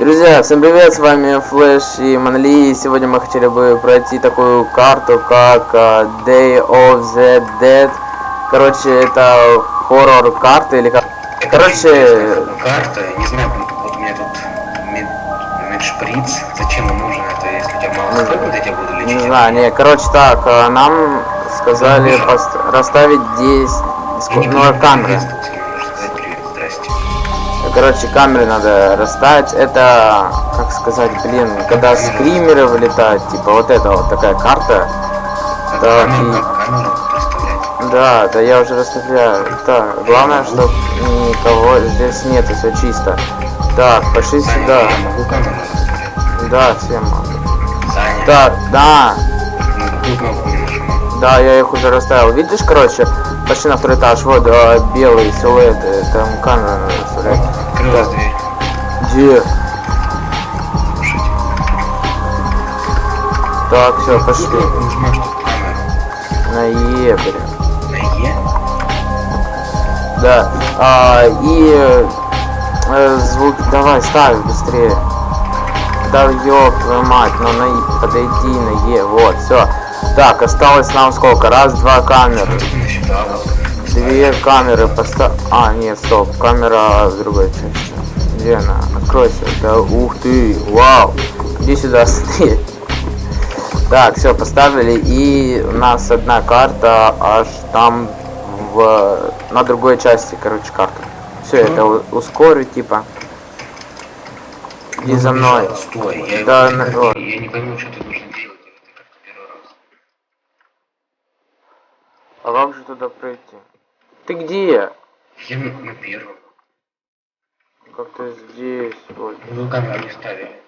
Друзья, всем привет, с вами Флэш и Манли, и сегодня мы хотели бы пройти такую карту, как а, Day of the Dead. Короче, это хоррор карта или как... Короче, Карта, не знаю, вот у меня тут мед, медшприц. Зачем он нужен это, если у тебя мало Ну, хп, я тебя буду лечить? не знаю, не, короче так, а, нам сказали пост- расставить 10 Я ско- не ну, камеры. Короче, камеры надо расставить. Это, как сказать, блин, когда скримеры вылетают, типа вот это вот такая карта. Да, и-. Да, да я уже расставляю. Так, главное, чтобы никого здесь нет, и все чисто. Так, пошли сюда. Да, всем. Саня, Так, да, да, я их уже расставил. Видишь, короче, пошли на второй этаж. Вот а, белые силуэты, там камера надо Открылась Так. дверь. Где? Слушайте. Так, все, пошли. нажимаешь тут камеру? На Е, блин. На Е? Да. А, и э, звук. Давай, ставь быстрее. Да ёб твою мать, ну на подойди на Е, вот, все. Так, осталось нам сколько? Раз, два камеры. Сюда вот. Две камеры поставь. А, нет, стоп, камера в другой части. Где она? Откройся. Да ух ты, вау. Иди сюда, смотри. Так, все, поставили. И у нас одна карта аж там в на другой части, короче, карта. Все, это у- ускорить, типа. Иди Ну, за мной. Стой, я, Да, ты на- вот. я не пойму, что ты должен делать, это как первый раз. А как же туда пройти? Ты где? Я на, первом. Как-то здесь, вот. Вы камеру не ставили.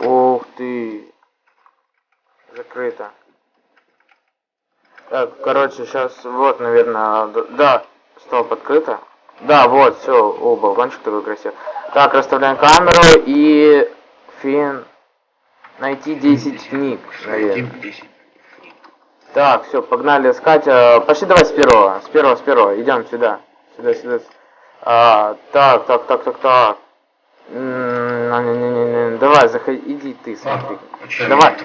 Ух ты. Закрыто. Так, короче, сейчас вот, наверное, да, стоп, открыто. Да, вот, все, о, балкончик такой красивый. Так, расставляем камеру и фин. Найти 10 книг, наверное. 10. Так, все, погнали искать. А, Пошли давай с первого, с первого, с первого. Идем сюда, сюда, сюда. А, так, так, так, так, так. Не-не-не, давай, заходи, иди ты, смотри. Давай.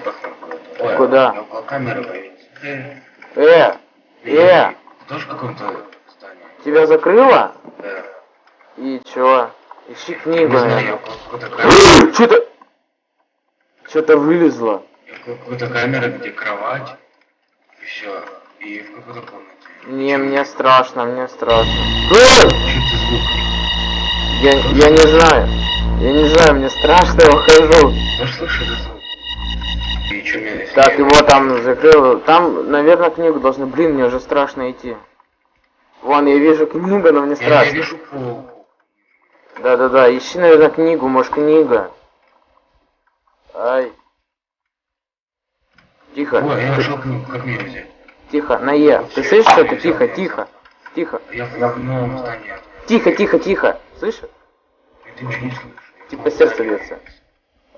Ой, Куда? камеры появился. Э, Э, э, тоже каком-то тебя закрыло? Да. И чё? Ищи книгу. Что-то... Что-то вылезло. Какой-то камеры, где кровать. Все. И в какой-то комнате. Не, мне страшно, мне страшно. Что ты звук? Я, я не знаю. Я не знаю, мне страшно, я ухожу. Ну слышишь этот звук? И мне... Так, я- его там закрыл. Там, наверное, книгу должны. Блин, мне уже страшно идти. Вон, я вижу книгу, но мне Я, я страшно. вижу. Да-да-да, ищи, наверное, книгу, может, книга. Ай. Тихо, Ой, я нашел книгу, как мне взять? тихо, на Е. Ты слышишь что-то? Тихо, тихо. Тихо. Я в новом здании. Тихо, тихо, тихо. Слышишь? Ты ничего не слышишь. Типа сердце бьется.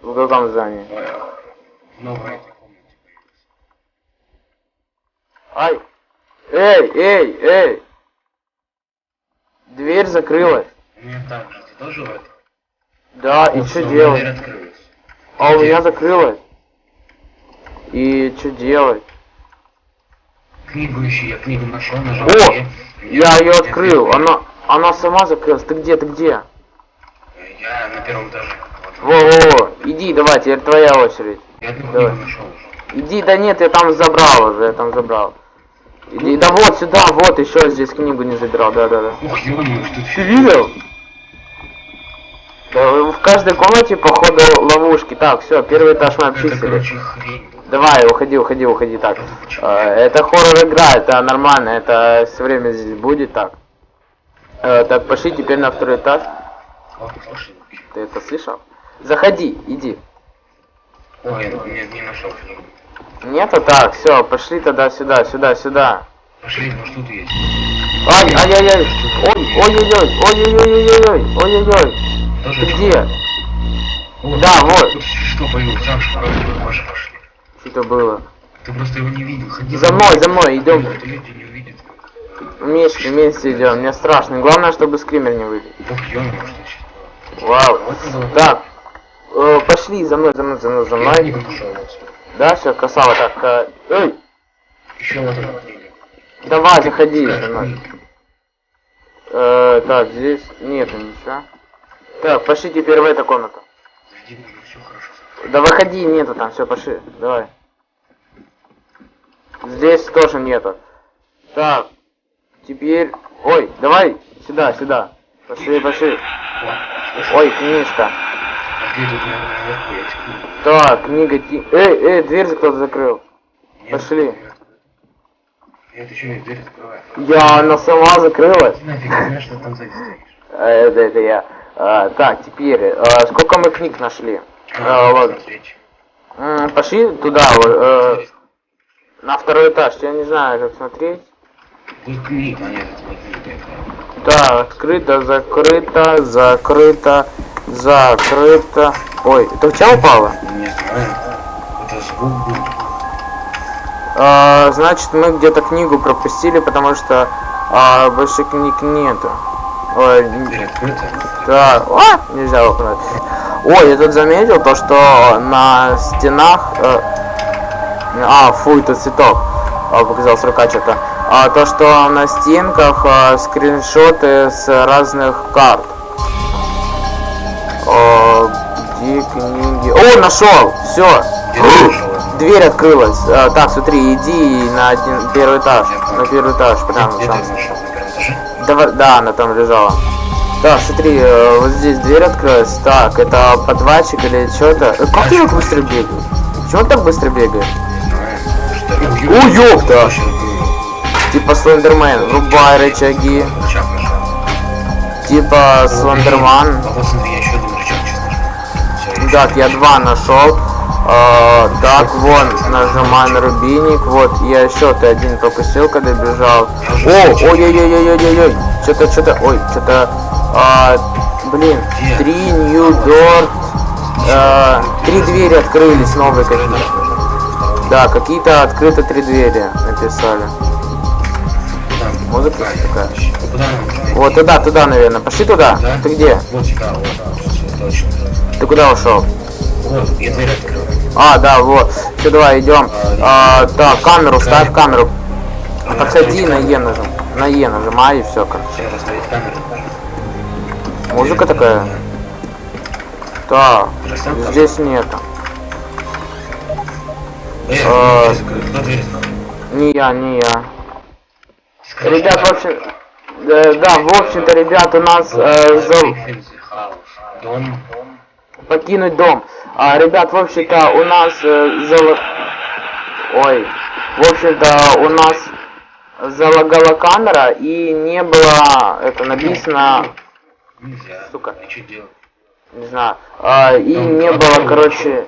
В каком здании? Этой комнате появился. Ай! Эй, эй, эй! Дверь закрылась. Меня так же, ты тоже в этом? Да, и что делать? Дверь открылась. А у меня закрылась. И что делать? Книгу ищи, я книгу нашел, нажал. О! «Е». Я ее Я открыл. книгу- Она, она сама закрылась. Ты где, ты где? Я на первом этаже. Во-во-во. Иди, давай, теперь твоя очередь. Я Давай. книгу нашел уже. Иди, да нет, я там забрал уже, я там забрал. Иди, да вот сюда, вот еще здесь книгу не забирал, да-да-да. Ух, ё что Ты видел? Да, в каждой комнате, походу, ловушки. Так, все, первый этаж мы Это, обчистили. короче, хрень. Давай, уходи, уходи, уходи, так. Э, Это хоррор игра, это нормально, это все время здесь будет так. Э, Так, пошли теперь на второй этаж. Ты это слышал? Заходи, иди. Ой, я не, нашел книгу. Нету? Так, все, пошли тогда сюда, сюда, сюда. Пошли, может тут есть. Ай, ай-яй-яй. Ой, ой-ой-ой, ой-ой-ой-ой-ой, ой-ой-ой. Тоже Ты что? где? О, Да, вот. Тут что появилось? Замуж, короче, Паша, пошли. Это было? Ты просто его не видел. Ходи За мной, за мной, идем. Вместе, вместе идем. Мне страшно. Главное, чтобы скример не еще. Вау. Так, э, пошли за мной, за мной, за мной, за мной. Да, все, красава, так, э, эй, Еще вот книга. давай, заходи за мной. Э, так, здесь нету ничего. Так, пошли теперь в эту комнату. Зайди, все хорошо. Да выходи, нету там, все, пошли, давай. Здесь тоже нету. Так, теперь, ой, давай, сюда, сюда. Пошли, пошли. Ой, книжка. Так, книга, ти- эй, эй, дверь кто-то закрыл. Пошли. нет. Еще и дверь открывай. Я, она сама закрылась. Нафиг, знаешь, что там стоишь. А, это, это я. А, так, теперь, а, сколько мы книг нашли? А. М, Пошли туда, вот, э, на второй этаж. Я не знаю, как смотреть. Нет. Да, открыто, закрыто, закрыто, закрыто. Ой, это у тебя упало? Не знаю. Это звук был. А, значит, мы где-то книгу пропустили, потому что а, больше книг нету. Ой, н- Дверь открыта. да, а, нельзя окунуть. Ой, я тут заметил то, что на стенах... э, а, фу, это цветок. А, показал рука что-то. А, то, что на стенках а, скриншоты с разных карт. О, где книги? О, нашел! Все! Дверь открылась. А, так, смотри, иди на один первый этаж. На первый этаж, прям Где сам. ты нашел? На первом этаже? Давай, да, она там лежала. Так, смотри, э, вот здесь дверь открылась. Так, это подвальчик или что-то. Э, Как ты так быстро бегаешь? Почему он так быстро бегает? Не знаю. О, ёпта! Типа Слендермен, врубай рычаги. Рычаг нажал. Типа Слендерман. А Так, я два нашел. Так, вон, нажимай на рубиник. Вот, я еще ты один пропустил, когда бежал. О, ой-ой-ой-ой-ой-ой. Что-то, что-то, ой, что-то. а, блин, три New Door. а, три двери открылись новые какие-то. Да, какие-то открыто три двери написали. Музыка такая. Вот туда, туда, наверное. Пошли туда. Да? Ты где? Ты куда ушел? Я дверь открыл. А, да, вот. Все, давай, идем. А, так, камеру, ставь камеру. Подходи на Е нажим. На Е нажимай и все. Все, расставить камеру. Музыка такая. Камеру. здесь нету. А. Не я, не я. Ребят, в общем, э, да, в общем-то, ребят, у нас э, Дом. Покинуть дом. А, ребят, в общем-то, у нас э, зало... Ой. В общем-то, у нас залагала камера и не было, это написано, Нельзя. Сука. И что делать? не знаю, а, и Там не было, было. короче,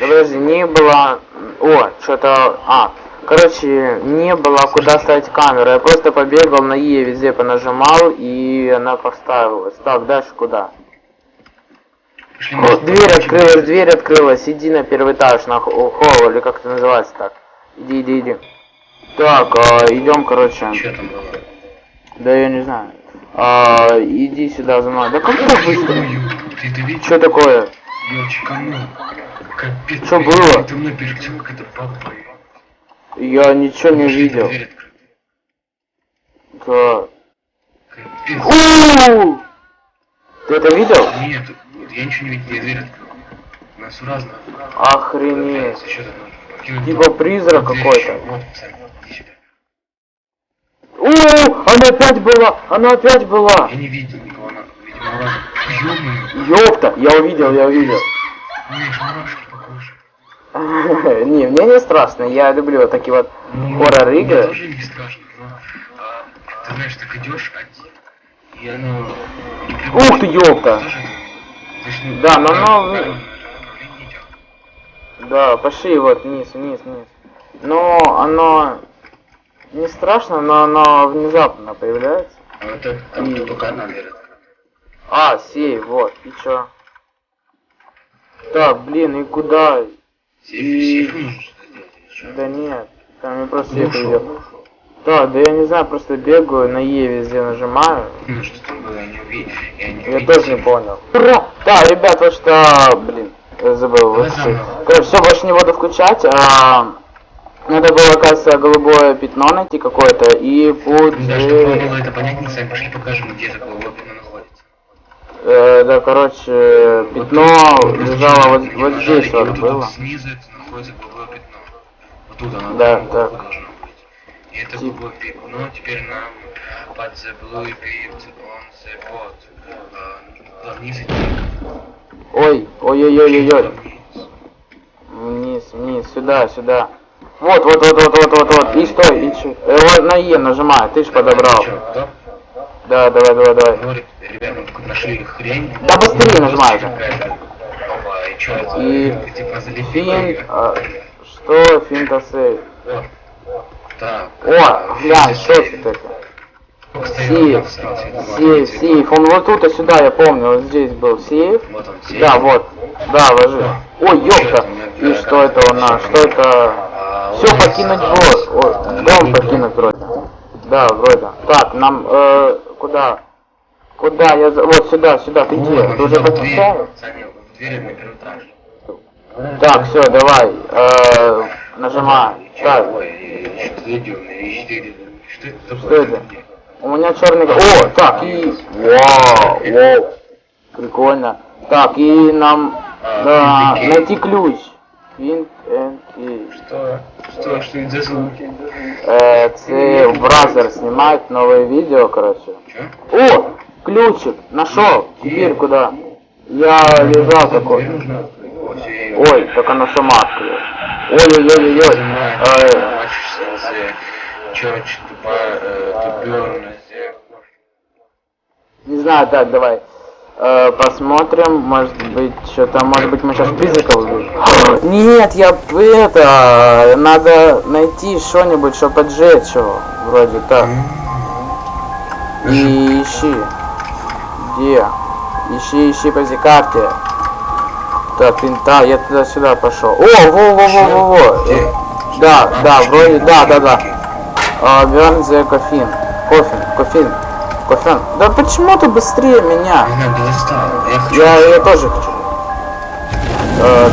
да подожди, не было, о, что-то, а, короче, не было куда ставить камеру, я просто побегал на Е, везде понажимал, и она поставилась. Так, дальше куда? О, дверь открылась, дверь открылась, иди на первый этаж, на хо- холл, или как это называется так. Иди, иди, иди. Так, а, идем, короче. Что там было? Да я не знаю. А, иди сюда за мной. Да как так быстро? Ты это видел? Что такое? Я чеканул. Капец. Чё было? Ты мной перелетел какая-то баба. Я ничего не видел. Да. Капец. Ты это видел? Нет, я ничего не видел, я дверь открыл. У нас разно. Охренеть. Типа призрак какой-то. ещё. Вот, Сэм, иди сюда. У, она опять была, она опять была. Я не видел никого, она, видимо. Ёпта, я увидел, я увидел. Не, мне не страшно, я люблю вот такие вот Ну, хоррор Мне игры. тоже не страшно, но а, ты знаешь, так идешь один, и не Ух ты, ёпта. Да, но оно- идёт. Да, пошли вот вниз, вниз, вниз. Но оно не страшно, но оно внезапно появляется. А это там только одна. А, сей, вот, и чё? Так, блин, и куда? Сейф, И- сейф? Да нет, там я просто Ну, сейф ушёл. Так, да я не знаю, просто бегаю, на Е везде нажимаю. Ну, что там было, я не увидел. Я не Я тоже не понял. Да, ребят, вот что, блин, я забыл. Вот что. Короче, все, больше не буду включать. А, надо было, оказывается, голубое пятно найти какое-то и путь... Да, чтобы было это понятнее, сами пошли покажем, где это голубое пятно находится. Э, да, короче, пятно лежало вот, вот здесь вот было. снизу это находится голубое пятно. Вот тут оно Да, да. должно. И это Тип. голубое пятно теперь нам под the blue pit on the pot. Вниз идти. Ой, ой-ой-ой-ой-ой. Вниз. Вниз, сюда, сюда. Вот, вот, вот, вот, вот, вот, вот. И стой, и чё? Э, вот на Е нажимай, ты ж подобрал. Чё, да? Да, давай, давай, давай. Говорит, ребята, мы нашли хрень. Да быстрее нажимай же. И? И типа её. а, что? Вот. О, глянь, что это такое? Сейф, сейф, сейф, он вот тут, а сюда, я помню, вот здесь был сейф. Вот он, сейф. Да, вот, да, ложи. Ой, ёпта, и что это у нас, что это? Все, покинуть Ой, дом покинуть вроде. Да, вроде. Так, нам, э, куда? Куда? Я, за- вот сюда, сюда, ты где? Ты уже подписал? Так, все, давай, э, Так, Ой, что это? Что? У меня черный... О, так, и... Вау, вау. Прикольно. Так, и нам... А, Да, найти ключ. Key. Что? Что? Что это за звуки? Э, це бразер снимает новое видео, короче. О, ключик, нашел. Теперь куда? Я лежал такой. Ой, так она сама открыла. Ой-ой-ой-ой. Э, Church to buy, uh, to burn the Не знаю, так, давай. Э, посмотрим, может быть, что-то, может быть, мы сейчас призрака увидим. Нет, я это, надо найти что-нибудь, что поджечь его, вроде так. И ищи. Где? Ищи, ищи по карте. Так, винта, я туда-сюда пошел. О, во-во-во-во-во. Да, да, вроде, да, да, да. такие? А, the coffin. Кофин, кофин, кофин. Да почему ты быстрее меня? Я, я тоже хочу. Э,